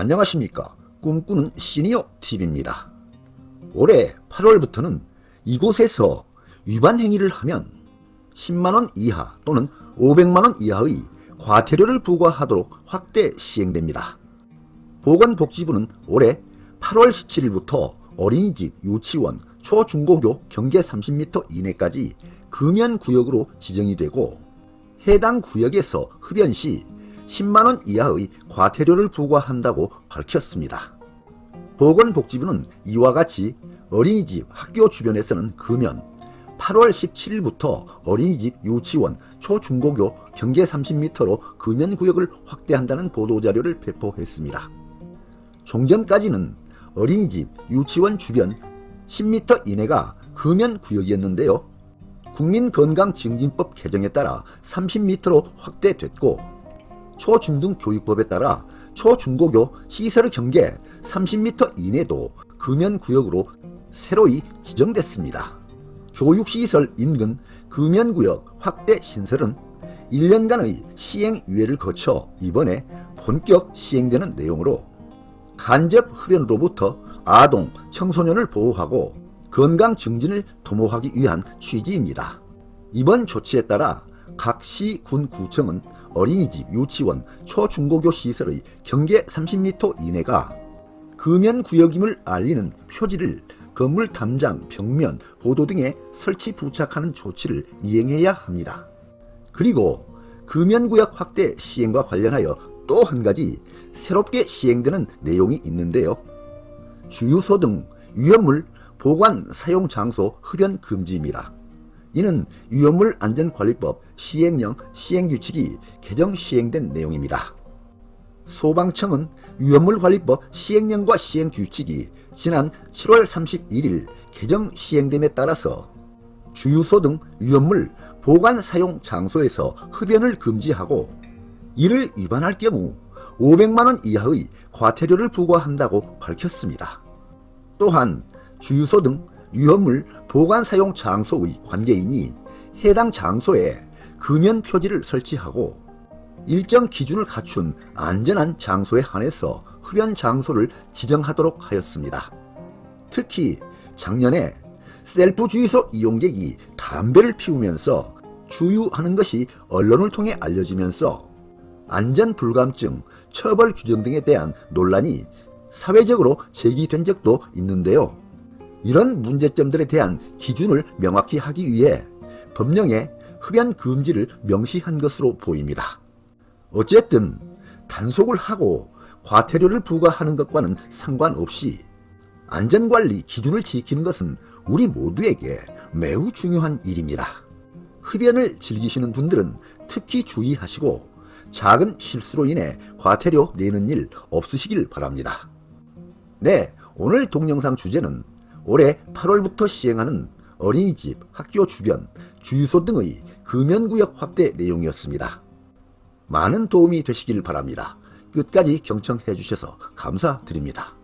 안녕하십니까. 꿈꾸는 시니어 TV입니다. 올해 8월부터는 이곳에서 위반 행위를 하면 10만원 이하 또는 500만원 이하의 과태료를 부과하도록 확대 시행됩니다. 보건복지부는 올해 8월 17일부터 어린이집, 유치원, 초중고교 경계 30m 이내까지 금연구역으로 지정이 되고 해당 구역에서 흡연 시 10만원 이하의 과태료를 부과한다고 밝혔습니다. 보건복지부는 이와 같이 어린이집, 학교 주변에서는 금연, 8월 17일부터 어린이집, 유치원, 초중고교 경계 30m로 금연 구역을 확대한다는 보도자료를 배포했습니다. 종전까지는 어린이집, 유치원 주변 10m 이내가 금연 구역이었는데요. 국민건강증진법 개정에 따라 30m로 확대됐고 초중등교육법에 따라 초중고교 시설 경계 30m 이내도 금연구역으로 새로이 지정됐습니다. 교육시설 인근 금연구역 확대 신설은 1년간의 시행유예를 거쳐 이번에 본격 시행되는 내용으로 간접 흡연으로부터 아동, 청소년을 보호하고 건강 증진을 도모하기 위한 취지입니다. 이번 조치에 따라 각 시, 군, 구청은 어린이집, 유치원, 초중고교 시설의 경계 30m 이내가 금연 구역임을 알리는 표지를 건물 담장, 벽면, 보도 등에 설치 부착하는 조치를 이행해야 합니다. 그리고 금연구역 확대 시행과 관련하여 또 한 가지 새롭게 시행되는 내용이 있는데요. 주유소 등 위험물 보관 사용 장소 흡연 금지입니다. 이는 위험물 안전관리법 시행령 시행규칙이 개정 시행된 내용입니다. 소방청은 위험물관리법 시행령과 시행규칙이 지난 7월 31일 개정 시행됨에 따라서 주유소 등 위험물 보관 사용 장소에서 흡연을 금지하고 이를 위반할 경우 500만원 이하의 과태료를 부과한다고 밝혔습니다. 또한 주유소 등 위험물 보관 사용 장소의 관계인이 해당 장소에 금연 표지를 설치하고 일정 기준을 갖춘 안전한 장소에 한해서 흡연 장소를 지정하도록 하였습니다. 특히 작년에 셀프 주유소 이용객이 담배를 피우면서 주유하는 것이 언론을 통해 알려지면서 안전 불감증, 처벌 규정 등에 대한 논란이 사회적으로 제기된 적도 있는데요. 이런 문제점들에 대한 기준을 명확히 하기 위해 법령에 흡연 금지를 명시한 것으로 보입니다. 어쨌든 단속을 하고 과태료를 부과하는 것과는 상관없이 안전관리 기준을 지키는 것은 우리 모두에게 매우 중요한 일입니다. 흡연을 즐기시는 분들은 특히 주의하시고 작은 실수로 인해 과태료 내는 일 없으시길 바랍니다. 네, 오늘 동영상 주제는 올해 8월부터 시행하는 어린이집, 학교 주변, 주유소 등의 금연구역 확대 내용이었습니다. 많은 도움이 되시길 바랍니다. 끝까지 경청해 주셔서 감사드립니다.